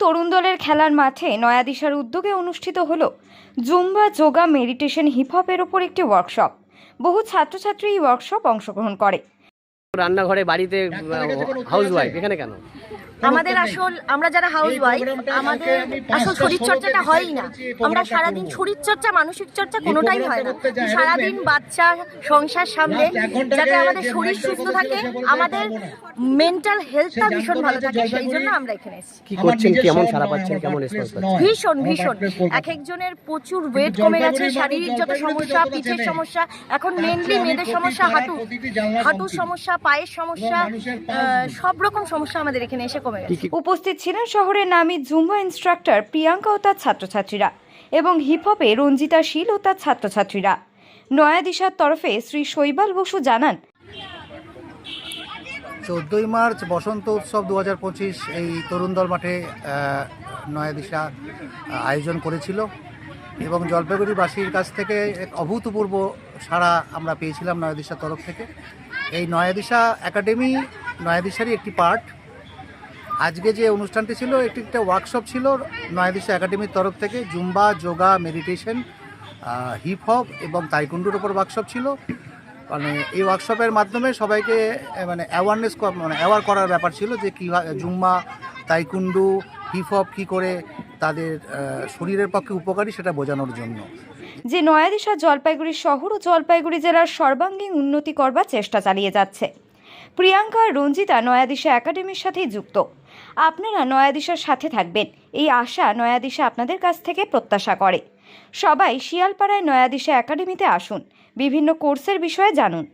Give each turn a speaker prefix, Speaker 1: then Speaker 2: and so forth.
Speaker 1: তরুণ দলের খেলার মাঠে নয়াদিশার উদ্যোগে অনুষ্ঠিত হল জুম্বা যোগা মেডিটেশন হিপহপের ওপর একটি ওয়ার্কশপ বহু ছাত্রছাত্রী এই ওয়ার্কশপ অংশগ্রহণ করে।
Speaker 2: রান্নাঘরে বাড়িতে হাউস ওয়াইফ এখানে কেন?
Speaker 3: আমাদের আসল আমরা যারা হাউস ওয়াইফ আমাদের আসল শরীর চর্চাটা হয়ই না। আমরা সারাদিন শরীর চর্চা মানসিক চর্চা কোনোটাই হয় না। সারাদিন বাচ্চা সংসার সামলে যাতে আমাদের শরীর সুস্থ থাকে আমাদের মেন্টাল হেলথটা ভীষণ ভালো থাকে সেই জন্য আমরা এখানে এসেছি।
Speaker 2: কি করছেন? কেমন সারা পাচ্ছেন? কেমন রেসপন্স পাচ্ছেন?
Speaker 3: ভীষণ ভীষণ। এক একজনের প্রচুর ওয়েট কমে গেছে শারীরিক যত সমস্যা পিঠের সমস্যা এখন মেনলি মেয়েদের সমস্যা হাঁটু। হাঁটুর সমস্যা পায়ের সমস্যা সব রকম সমস্যা আমাদের এখানে এসে কমে গেছে।
Speaker 1: উপস্থিত ছিলেন শহরের নামী জুম্বা ইনস্ট্রাক্টর প্রিয়াঙ্কা ও তার ছাত্রছাত্রীরা এবং হিপহপে রঞ্জিতা শীল ও তার ছাত্রছাত্রীরা। নয়াদিশার তরফে শ্রী শৈবাল বসু জানান
Speaker 4: চোদ্দোই মার্চ বসন্ত উৎসব দু হাজার পঁচিশ এই তরুণ দল মাঠে নয়াদিশা আয়োজন করেছিল এবং জলপাইগুড়িবাসীর কাছ থেকে এক অভূতপূর্ব সাড়া আমরা পেয়েছিলাম নয়াদিশার তরফ থেকে। এই নয়াদিশা একাডেমি নয়াদিশারই একটি পার্ট। আজকে যে অনুষ্ঠানটি ছিল, এটি একটা ওয়ার্কশপ ছিল নয়াদিশা একাডেমির তরফ থেকে। Zumba, yoga meditation hip hop এবং তাইকুন্ডুর ওপর ওয়ার্কশপ ছিল। মানে এই ওয়ার্কশপের মাধ্যমে সবাইকে মানে অ্যাওয়ারনেস মানে অ্যাওয়ার করার ব্যাপার ছিল যে কীভাবে জুম্মা তাইকুন্ডু হিপ হপ কী করে তাদের শরীরের পক্ষে উপকারী সেটা বোঝানোর জন্য।
Speaker 1: যে নয়াদিশা জলপাইগুড়ি শহর ও জলপাইগুড়ি জেলার সর্বাঙ্গীন উন্নতি করবার চেষ্টা চালিয়ে যাচ্ছে। প্রিয়াঙ্কা আর রঞ্জিতা নয়াদিশা একাডেমির সাথেই যুক্ত। আপনারা নয়াদিশার সাথে থাকবেন। এই আশা নয়াদিশা আপনাদের কাছ থেকে প্রত্যাশা করে। সবাই শিয়ালপাড়ায় নয়াদিশা একাডেমিতে আসুন। বিভিন্ন কোর্সের বিষয়ে জানুন।